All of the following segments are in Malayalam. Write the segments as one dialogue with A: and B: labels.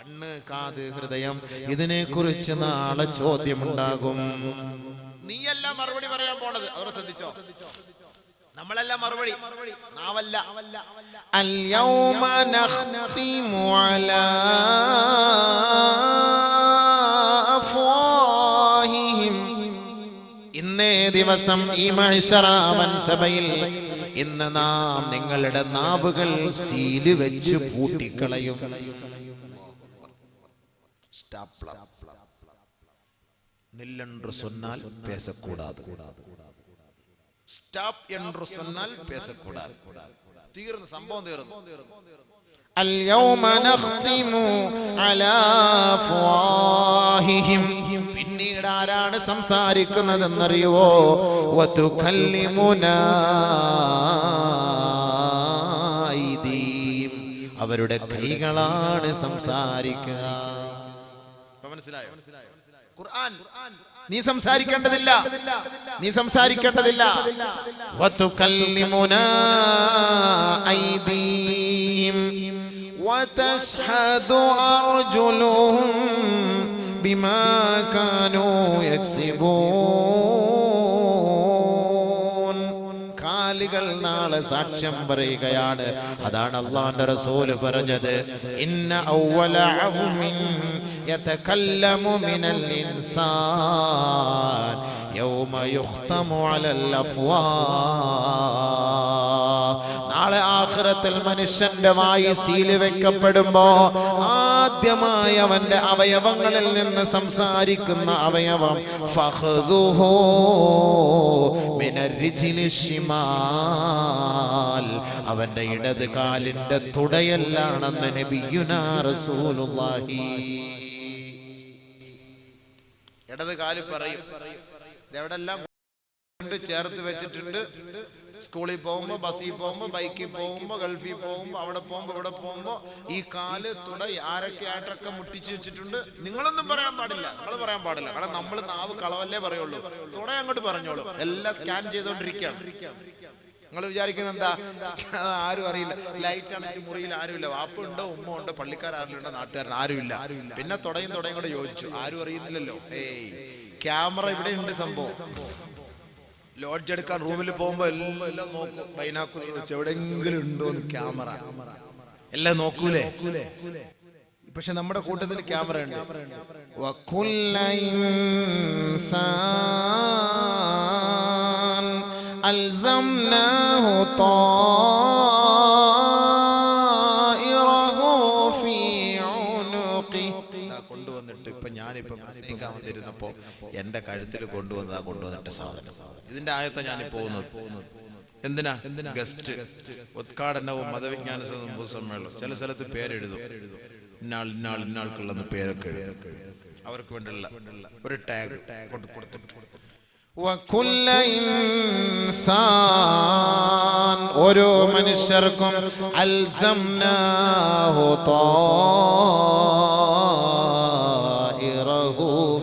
A: കണ്ണ് കാത് ഹൃദയം ഇതിനെ കുറിച്ച് നാളെ ചോദ്യമുണ്ടാകും നീയല്ല മറുപടി പറയാൻ പോണത് അവർ ശ്രദ്ധിച്ചോ നമ്മളല്ല മറുപടി നാവല്ല اليوم نختم على أفواههم ഇന്നേ ദിവസം ഈ മത്സരാമൻ സഭയിൽ ഇന്ന് നാം നിങ്ങളുടെ നാവുകൾ സീല് വെച്ച് പൂട്ടിക്കളയും ஸ்டாப்ல நில்லென்று சொன்னால் பேசக்கூடாது ஸ்டாப் என்று சொன்னால் பேசக்கூடாது தீர்ந்து சம்பவம் தீர்ந்து اليوم نختم على فواههم പിന്നീട് ആരാണ് സംസാരിക്കുന്നതെന്നറിയുവോ അവരുടെ കൈകളാണ് സംസാരിക്കുക മനസ്സിലായോ ഖുർആൻ നീ സംസാരിക്കേണ്ടതില്ല നീ സംസാരിക്കേണ്ടതില്ല വതുകല്ലിമുനാ ഐദീം وتشهد أرجلهم بما كانوا يكسبون കാലുകൾ നാളെ സാക്ഷ്യം പറയുകയാണ് അതാണ് അള്ളാന്റെ റസൂല് പറഞ്ഞത് ഇന്ന ഔവല അഹ്മിൻ യതകല്ലമു മിനൽ ഇൻസാൻ യൗമ على അഫ്വാഹ് നാളെ ആഖിറത്തിൽ മനുഷ്യന്റെ വായി സീൽ വെക്കപ്പെടുമ്പോ ആദ്യമായി അവന്റെ അവയവങ്ങളിൽ നിന്ന് സംസാരിക്കുന്ന അവയവം ശിമാൽ അവന്റെ ഇടത് കാലിന്റെ തുടയല്ലാണെന്ന് നബിയുനാ റസൂലുള്ളാഹി. ഇടത് കാൽ പറയും. ഇതെവിടെല്ലാം ചേർത്ത് വെച്ചിട്ടുണ്ട്? സ്കൂളിൽ പോകുമ്പോ ബസ്സിൽ പോകുമ്പോ ബൈക്കിൽ പോകുമ്പോ ഗൾഫിൽ പോകുമ്പോ അവിടെ പോകുമ്പോ ഇവിടെ പോകുമ്പോ ഈ കാൽ തുട ആരൊക്കെ ആയിട്ടൊക്കെ മുട്ടിച്ച് വെച്ചിട്ടുണ്ട്? നിങ്ങളൊന്നും പറയാൻ പാടില്ല. നമ്മൾ പറയാൻ പാടില്ല. കാരണം നമ്മൾ നാവ് കളവല്ലേ പറയുള്ളൂ. തുട അങ്ങോട്ട് പറഞ്ഞോളൂ. എല്ലാം സ്കാൻ ചെയ്തോണ്ടിരിക്കുകയാണ്. നിങ്ങൾ വിചാരിക്കുന്നത് എന്താ? ആരും അറിയില്ല. ലൈറ്റ് അണച്ച് മുറിയിൽ ആരുമില്ല. വാപ്പുണ്ടോ ഉമ്മ ഉണ്ടോ പള്ളിക്കാർ ആരുമില്ല നാട്ടുകാരൻ ആരുമില്ല. പിന്നെ തുടങ്ങി തുടങ്ങി കൂടെ ചോദിച്ചു ആരും അറിയുന്നില്ലല്ലോ. ഏയ്. ക്യാമറ ഇവിടെ ഉണ്ട് സംഭവം. ലോഡ്ജ് എടുക്കാൻ റൂമിൽ പോകുമ്പോ എല്ലാം നോക്കും. ബൈനാക്കുലർ വെച്ച് എവിടെയെങ്കിലും ഉണ്ടോ ക്യാമറ. എല്ലാം നോക്കൂലേ? പക്ഷെ നമ്മുടെ കൂട്ടത്തിൽ ക്യാമറ ഉണ്ട്. ألزمناه طائره في عنقه ഇതാ കൊണ്ടുവന്നിട്ട് ഇപ്പൊ ഞാനിപ്പോ പ്രസംഗിക്കാൻ വന്നിരുന്നപ്പോ എന്റെ കഴുത്തിൽ കൊണ്ടുവന്നതാ കൊണ്ടുവന്നിട്ട് സാധനം ഇതിന്റെ ആയത്തെ ഞാൻ പോകുന്നത് എന്തിനാ ഗസ്റ്റ് ഉദ്ഘാടനവും മതവിജ്ഞാന സമ്മേളനം ചില സ്ഥലത്ത് പേരെഴുതും ഇന്നാൾ ഇന്നാൾ ഇന്നാൾക്കുള്ള പേരൊക്കെ എഴുതും അവർക്ക് വേണ്ടിയുള്ള ഒരു ടാഗ് കൊണ്ട് കൊടുത്തിട്ട് وكل إنسان ഓരോ മനുഷ്യർക്കും അൽസംനാഹു طائره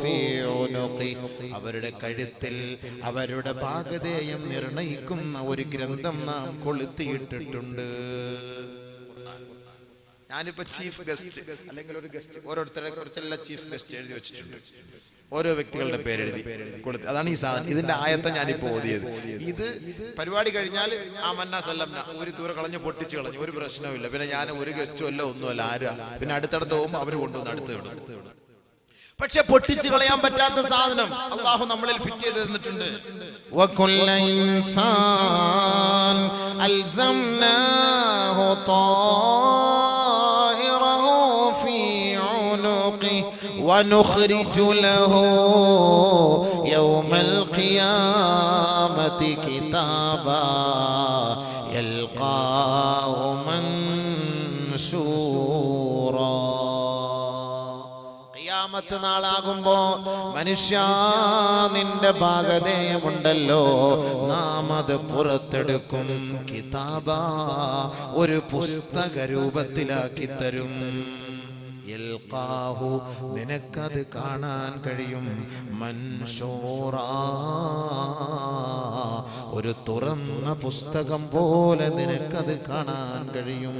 A: في عنقه. അവരുടെ കഴുത്തിൽ അവരുടെ ഭാഗധേയം നിർണയിക്കുന്ന ഒരു ഗ്രന്ഥം നാം കൊളുത്തിയിട്ടിട്ടുണ്ട് ഞാനിപ്പോ ചീഫ് ഗസ്റ്റ് അല്ലെങ്കിൽ ഒരു ഗസ്റ്റ് ഓരോരുത്തരെ കുറിച്ചുള്ള ചീഫ് ഗസ്റ്റ് എഴുതി വെച്ചിട്ടുണ്ട് ഓരോ വ്യക്തികളുടെ പേരെഴുതി കൊടുത്ത് അതാണ് ഈ സാധനം ഇതിന്റെ ആയത്തെ ഞാനിപ്പോ ഓതിയത് ഇത് പരിപാടി കഴിഞ്ഞാൽ ആ മന്ന സല്ലംന ഒരു ദൂരെ കളഞ്ഞ് പൊട്ടിച്ച് കളഞ്ഞു ഒരു പ്രശ്നവുമില്ല പിന്നെ ഞാൻ ഒരു ഗസ്റ്റും അല്ല ഒന്നുമല്ല ആരാ പിന്നെ അടുത്തടുത്ത് പോകുമ്പോൾ അവര് കൊണ്ടുവന്ന് അടുത്ത് വിടും പക്ഷെ പൊട്ടിച്ച് കളയാൻ പറ്റാത്ത സാധനം അള്ളാഹു നമ്മളിൽ ഫിറ്റ് ചെയ്ത് തന്നിട്ടുണ്ട് وكل إنسان ألزمناه طائره ونخرج له يوم القيامة كتابا يلقاه منشورا ഖിയാമത്ത് നാളാകുമ്പോ മനുഷ്യ നിന്റെ ഭാഗധേയമുണ്ടല്ലോ നാം അത് പുറത്തെടുക്കും കിതാബ ഒരു പുസ്തക രൂപത്തിലാക്കി തരും യൽഖാഹു നിനക്കത് കാണാൻ കഴിയും. മൻഷൂറ. ഒരു തുറന്ന പുസ്തകം പോലെ നിനക്കത് കാണാൻ കഴിയും.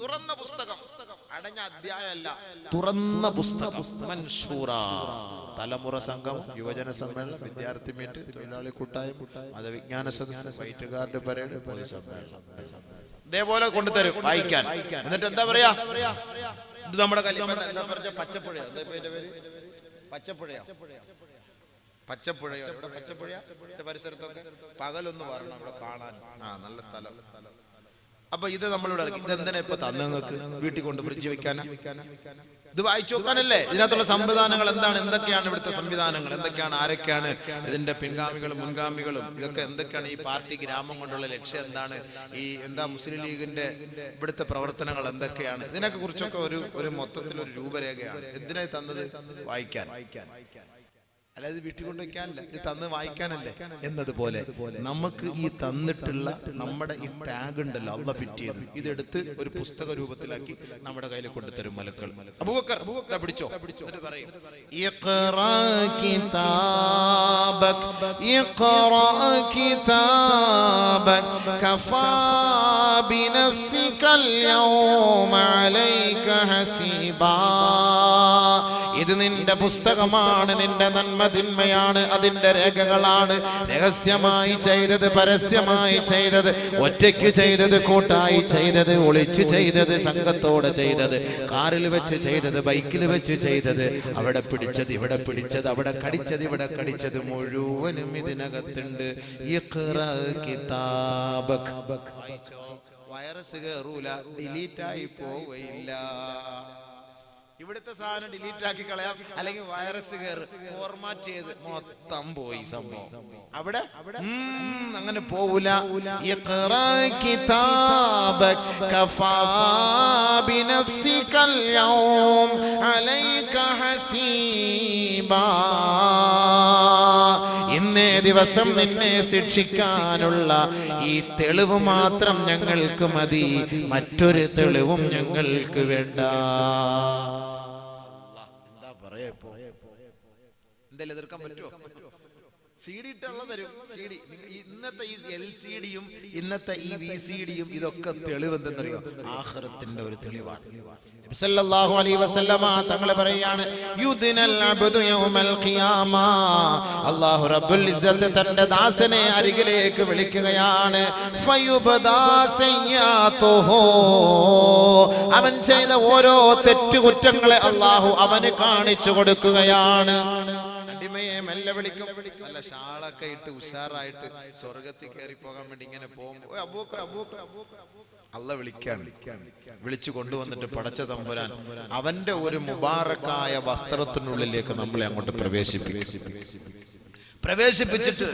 A: തുറന്ന പുസ്തകം. അടഞ്ഞ അധ്യായമല്ല. തുറന്ന പുസ്തകം. മൻഷൂറ. തലമുറ സംഘം യുവജന സമ്മേളനം വിദ്യാർത്ഥി മീറ്റ് തൊഴിലാളി കൂട്ടായ്മ മതവിജ്ഞാന സദസ്സ് വൈറ്റുകാരുടെ പരേഡ് പോലീസ് സമ്മേളനം. ഇതേപോലെ കൊണ്ടുതരും. വായിക്കാൻ. എന്നിട്ട് എന്താ പറയാ? ഇത് നമ്മുടെ കല്യാണം പറഞ്ഞ പച്ചപ്പുഴയാ? പേര്? പച്ചപ്പുഴയോ? പച്ചപ്പുഴയോ? ഇവിടെ പച്ചപ്പുഴ പരിസരത്തൊക്കെ? പകലൊന്ന് വരണം ഇവിടെ കാണാൻ. ആ നല്ല സ്ഥലം. അപ്പൊ ഇത് നമ്മളിവിടെ ഇത് എന്തിനാ ഇപ്പൊ തന്നെ നിങ്ങൾക്ക് വീട്ടിൽ കൊണ്ട് ഫ്രിഡ്ജ് വെക്കാനാ? ഇത് വായിച്ചു നോക്കാനല്ലേ? ഇതിനകത്തുള്ള സംവിധാനങ്ങൾ എന്താണ്? എന്തൊക്കെയാണ് ഇവിടുത്തെ സംവിധാനങ്ങൾ? എന്തൊക്കെയാണ്? ആരൊക്കെയാണ്? ഇതിന്റെ പിൻഗാമികളും മുൻഗാമികളും? ഇതൊക്കെ എന്തൊക്കെയാണ്? ഈ പാർട്ടി ഗ്രാമം കൊണ്ടുള്ള ലക്ഷ്യം എന്താണ്? ഈ എന്താ മുസ്ലിം ലീഗിന്റെ ഇവിടുത്തെ പ്രവർത്തനങ്ങൾ എന്തൊക്കെയാണ്? ഇതിനൊക്കെ കുറിച്ചൊക്കെ ഒരു ഒരു മൊത്തത്തിൽ ഒരു രൂപരേഖയാണ്. എന്തിനായി തന്നത്? വായിക്കാൻ വായിക്കാൻ. അല്ലാതെ വീട്ടിൽ കൊണ്ടുവയ്ക്കാനല്ല ഇത് തന്ന് വായിക്കാനല്ലേ? എന്നതുപോലെ നമുക്ക് ഈ തന്നിട്ടുള്ള നമ്മുടെ ഈ ടാഗ് ഉണ്ടല്ലോ അള്ള ഫിറ്റ് ചെയ്ത്. ഇതെടുത്ത് ഒരു പുസ്തക രൂപത്തിലാക്കി നമ്മുടെ കയ്യിൽ കൊണ്ടു തരും മലക്കൾ. പിടിച്ചോ? പറയും. ഇഖ്റാ ഇഖ്റാ കഫാ അലൈക ഇത് നിന്റെ പുസ്തകമാണ് നിന്റെ നന്മ തിന്മയാണ് അതിന്റെ രേഖകളാണ്. രഹസ്യമായി ചെയ്തത് പരസ്യമായി ചെയ്തത് ഒറ്റയ്ക്ക് ചെയ്തത് കൂട്ടായി ചെയ്തത് ഒളിച്ചു ചെയ്തത് സംഘത്തോടെ ചെയ്തത് കാറിൽ വെച്ച് ചെയ്തത് ബൈക്കിൽ വെച്ച് ചെയ്തത് അവിടെ പിടിച്ചത് ഇവിടെ പിടിച്ചത് അവിടെ കടിച്ചത് ഇവിടെ കടിച്ചത് മുഴുവനും ഇതിനകത്തുണ്ട്. വൈറസ് കേറൂല ഡിലീറ്റായി ആയി പോവുകയില്ല. ഇവിടുത്തെ സാധനം ഡിലീറ്റ് ആക്കി കളയാം. അല്ലെങ്കിൽ വൈറസ് കയറി ഫോർമാറ്റ് ചെയ്ത് മൊത്തം പോയി സംഭവം. അവിടെ? അങ്ങനെ പോവൂല. ഇന്നേ ദിവസം നിന്നെ ശിക്ഷിക്കാനുള്ള ഈ തെളിവ് മാത്രം ഞങ്ങൾക്ക് മതി. മറ്റൊരു തെളിവും ഞങ്ങൾക്ക് വേണ്ട. എന്തായാലും എതിർക്കാൻ പറ്റുമോ? സി ഡി ഇട്ടുള്ള തരും. സി ഡി ഇന്നത്തെ ഈ എൽ സി ഡിയും ഇന്നത്തെ ഈ വി സി ഡിയും ഇതൊക്കെ തെളിവ് എന്തെന്നറിയോ ആഹ്റത്തിന്റെ ഒരു തെളിവാണ്. സല്ലല്ലാഹു അലൈഹി വസല്ലമ പറയാണ് യുദ്നൽ അബ്ദു യൗമൽ ഖിയാമ. അല്ലാഹു റബ്ബുൽ ഇസ്സത്ത് തന്റെ ദാസനെ അരികിലേക്ക് വിളിക്കുകയാണ് ഫയുബദാ സയ്യാതുഹു അവൻ ചെയ്ത ഓരോ തെറ്റുകുറ്റങ്ങളെ അല്ലാഹു അവന് കാണിച്ചു കൊടുക്കുകയാണ്. അടിമയെ മെല്ലെ വിളിക്കും. നല്ല ഷാളൊക്കെ ഇട്ട് ഉഷാറായിട്ട് സ്വർഗത്തിൽ കയറി പോകാൻ വേണ്ടി ഇങ്ങനെ പോകുമ്പോ "ഓയ് അബൂക്ക, അബൂക്ക, അബൂക്ക, അല്ല വിളിക്കാൻ വിളിച്ചു കൊണ്ടുവന്നിട്ട് പടച്ച തമ്പുരാൻ അവന്റെ ഒരു മുബാറക്കായ വസ്ത്രത്തിനുള്ളിലേക്ക് നമ്മളെ അങ്ങോട്ട് പ്രവേശിപ്പിക്കും. പ്രവേശിപ്പിച്ചിട്ട്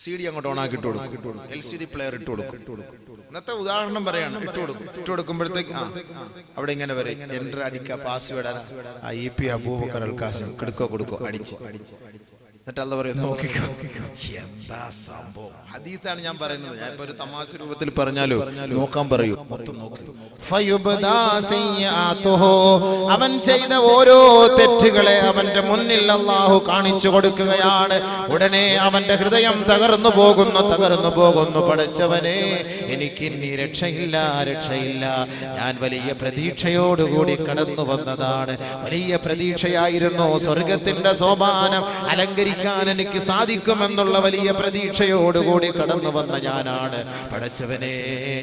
A: സി ഡി അങ്ങോട്ട് ഓണാക്കി ഇട്ട് കൊടുക്കും. എൽ സി ഡി പ്ലെയർ ഇട്ട് കൊടുക്കും. ഇന്നത്തെ ഉദാഹരണം പറയാണ് ഇട്ട് കൊടുക്കും. ഇട്ട് കൊടുക്കുമ്പോഴത്തേക്ക് ആ അവിടെ ഇങ്ങനെ വരെ. എന്റർ അടിക്ക പാസ്വേഡ് ആ ഇ പി അബൂബക്കർ അൽക്കാസിം കിടക്കോ കൊടുക്കോ അടിച്ച്. എന്നിട്ട് അല്ല പറയും നോക്കിക്കോ. എന്താ സംഭവം? ഹദീസാണ് ഞാൻ പറയുന്നത്. ഞാൻ ഇപ്പൊ ഒരു തമാശ രൂപത്തിൽ പറഞ്ഞാലോ? നോക്കാൻ പറയൂ. മൊത്തം. അവൻ ചെയ്ത ഓരോ തെറ്റുകളെ അവന്റെ മുന്നിൽ അള്ളാഹു കാണിച്ചു കൊടുക്കുകയാണ്. ഉടനെ അവന്റെ ഹൃദയം തകർന്നു പോകുന്നു തകർന്നു പോകുന്നു. പഠിച്ചവനെ എനിക്ക് ഇനി രക്ഷയില്ല രക്ഷയില്ല. ഞാൻ വലിയ പ്രതീക്ഷയോടുകൂടി കടന്നു വന്നതാണ് വലിയ പ്രതീക്ഷയായിരുന്നു സ്വർഗത്തിന്റെ സോപാനം. അലങ്കരിക്കാൻ എനിക്ക് സാധിക്കുമെന്നുള്ള വലിയ പ്രതീക്ഷയോടുകൂടി കടന്നു വന്ന ഞാനാണ്. പഠിച്ചവനെ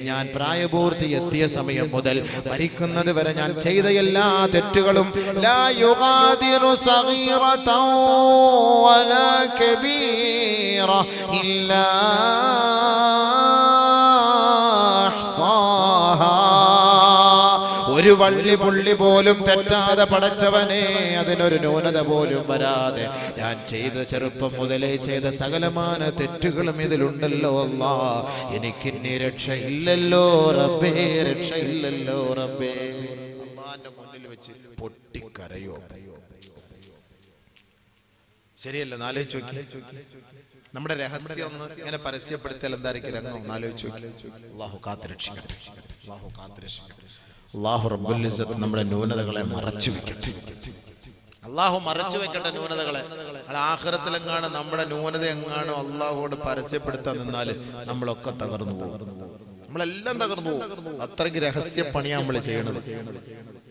A: ഞാൻ പ്രായപൂർത്തി എത്തിയ സമയം മുതൽ മരിക്കുന്നത് വരെ ഞാൻ ചെയ്ത എല്ലാ തെറ്റുകളും ഇല്ലാ ഒരു വള്ളി പുള്ളി പോലും തെറ്റാതെ പടച്ചവനെ അതിനൊരു ന്യൂനത പോലും വരാതെ ഞാൻ ചെയ്ത ചെറുപ്പം മുതലേ ചെയ്ത സകലമാന തെറ്റുകളും ഇതിലുണ്ടല്ലോ അല്ലാ. രക്ഷ ഇല്ലല്ലോ റബ്ബേ രക്ഷ ഇല്ലല്ലോ റബ്ബേ. അള്ളാന്റെ മുന്നിൽ വെച്ച് പൊട്ടിക്കരയോ? ശരിയല്ല? നാലോചിച്ച് നോക്കി. നമ്മുടെ രഹസ്യം ഒന്ന് ഇങ്ങനെ പരസ്യപ്പെടുത്തിയാൽ എന്തായിരിക്കും രംഗം? നാലോചിച്ച് നോക്കി. അള്ളാഹു അല്ലാഹു അള്ളാഹു കാത്തുരക്ഷിക്കട്ടെ അള്ളാഹു റബ്ബുൽ ഇസ്സത്ത് നമ്മുടെ ന്യൂനതകളെ മറച്ചു വെക്കട്ടെ. അള്ളാഹു മറച്ചു വെക്കട്ടെ ന്യൂനതകളെ. അല്ല ആഹ്റത്തിലെങ്ങാണ് നമ്മുടെ ന്യൂനത എങ്ങാണോ അള്ളാഹുവോട് പരസ്യപ്പെടുത്താൻ നിന്നാൽ നമ്മളൊക്കെ തകർന്നു പോകും. നമ്മളെല്ലാം തകർന്നു പോകും. അത്രയ്ക്ക് രഹസ്യ പണിയാ നമ്മൾ ചെയ്യണത്.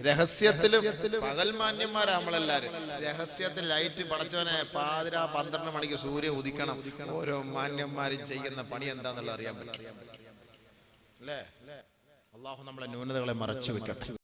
A: രഹസ്യത്തിലും പകൽ മാന്യന്മാരാ നമ്മളെല്ലാരും. രഹസ്യത്തിൽ ലൈറ്റ് പടച്ചവനെ പാതിര പന്ത്രണ്ട് മണിക്ക് സൂര്യ ഉദിക്കണം. ഓരോ മാന്യന്മാരും ചെയ്യുന്ന പണി എന്താന്നുള്ള അറിയാൻ പറ്റും. അല്ലേ? അള്ളാഹു നമ്മളെ ന്യൂനതകളെ മറച്ചു വെക്കട്ടെ